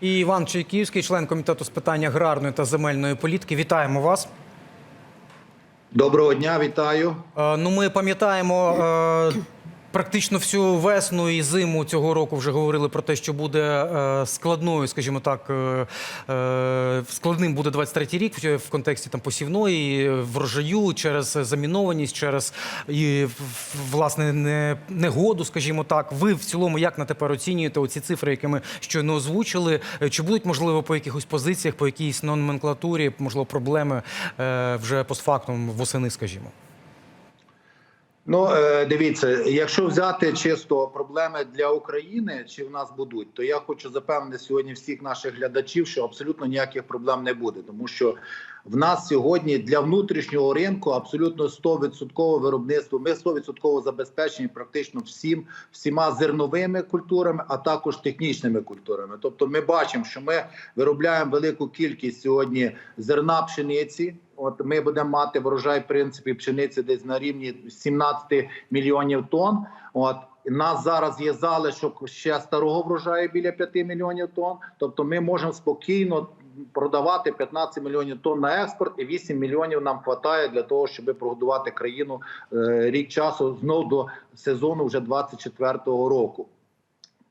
І Іван Чайківський, член комітету з питань аграрної та земельної політики. Вітаємо вас. Доброго дня, вітаю. Е, Ну, ми пам'ятаємо е, практично всю весну і зиму цього року вже говорили про те, що буде е, складною, скажімо так, е, е, складним буде 23-й рік в- контексті там посівної врожаю через замінованість, через і власне не, негоду, скажімо так. Ви в цілому як на тепер оцінюєте оці цифри, які ми щойно озвучили? Чи будуть можливо по якихось позиціях, по якійсь номенклатурі, можливо, проблеми вже постфактум восени, скажімо? Ну е, дивіться, якщо взяти чисто проблеми для України, чи в нас будуть, то я хочу запевнити сьогодні всіх наших глядачів, що абсолютно ніяких проблем не буде, тому що в нас сьогодні для внутрішнього ринку абсолютно 100% виробництво. Ми 100% забезпечені практично всім всіма зерновими культурами, а також технічними культурами. Тобто, ми бачимо, що ми виробляємо велику кількість сьогодні зерна пшениці. От ми будемо мати врожай в принципі пшениці десь на рівні 17 мільйонів тонн. От нас зараз є залишок ще старого врожаю біля 5 мільйонів тонн. Тобто, ми можемо спокійно продавати 15 мільйонів тонн на експорт, і 8 мільйонів нам вистачає для того, щоб прогодувати країну е, рік часу знов до сезону вже 24-го року.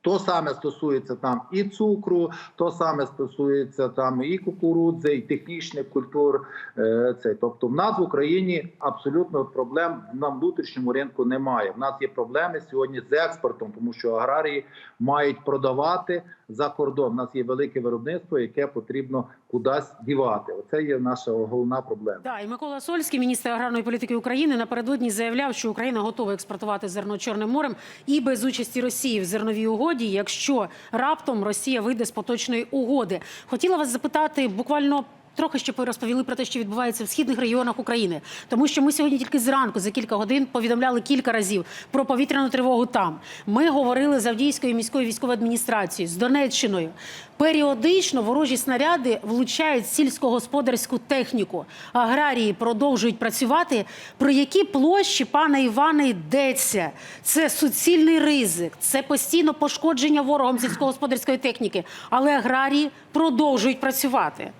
То саме стосується там і цукру, то саме стосується там і кукурудзи, і технічних культур. Е, Це тобто, в нас в Україні абсолютно проблем на внутрішньому ринку немає. В нас є проблеми сьогодні з експортом, тому що аграрії мають продавати за кордон. У нас є велике виробництво, яке потрібно кудись дівати. Оце є наша головна проблема. Да, і Микола Сольський, міністр аграрної політики України, напередодні заявляв, що Україна готова експортувати зерно Чорним морем і без участі Росії в зерновій угоді, якщо раптом Росія вийде з поточної угоди. Хотіла вас запитати буквально. Трохи щоб ви розповіли про те, що відбувається в східних регіонах України, тому що ми сьогодні тільки зранку за кілька годин повідомляли кілька разів про повітряну тривогу. Там ми говорили з Авдіївською міською військовою адміністрацією з Донеччиною. Періодично ворожі снаряди влучають сільськогосподарську техніку. Аграрії продовжують працювати. Про які площі пане Іване йдеться? Це суцільний ризик, це постійно пошкодження ворогом сільськогосподарської техніки. Але аграрії продовжують працювати.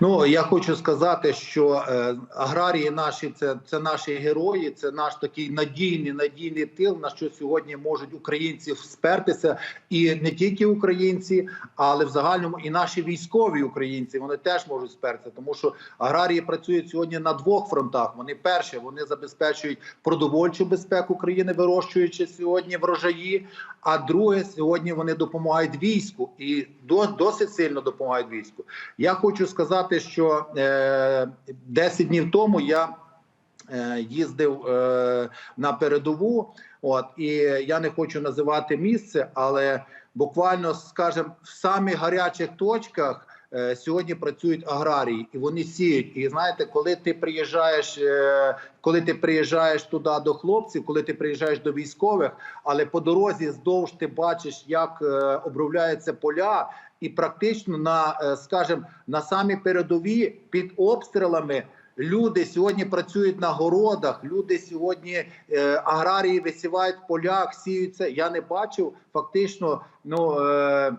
Ну я хочу сказати, що е, аграрії наші це, це наші герої, це наш такий надійний надійний тил, на що сьогодні можуть українці спертися, і не тільки українці, але в загальному і наші військові українці вони теж можуть спертися, тому що аграрії працюють сьогодні на двох фронтах. Вони перше вони забезпечують продовольчу безпеку країни, вирощуючи сьогодні врожаї. А друге, сьогодні вони допомагають війську і до, досить сильно допомагають війську. Я хочу сказати, що е, 10 днів тому я е, їздив е, на передову. От і я не хочу називати місце, але буквально скажімо, в самих гарячих точках. Е, Сьогодні працюють аграрії, і вони сіють. І знаєте, коли ти приїжджаєш, е, коли ти приїжджаєш туди до хлопців, коли ти приїжджаєш до військових, але по дорозі здовж ти бачиш, як е, обробляються поля, і практично на, скажімо, на самій передовій під обстрілами. Люди сьогодні працюють на городах. Люди сьогодні е, аграрії висівають в полях, сіються. Я не бачив фактично. Ну е,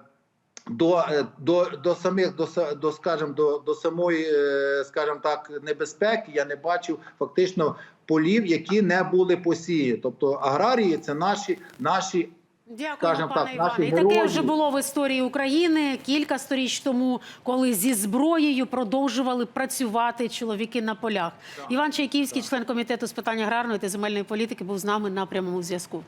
до, е, до, до самих до, до скажімо, до, до самої, е, скажімо так, небезпеки. Я не бачив фактично полів, які не були посіяні. Тобто аграрії це наші наші Дякую, Скажемо пане так, Іване. І таке вже було в історії України кілька сторіч тому, коли зі зброєю продовжували працювати чоловіки на полях. Іван Чайківський, член комітету з питань аграрної та земельної політики, був з нами на прямому зв'язку.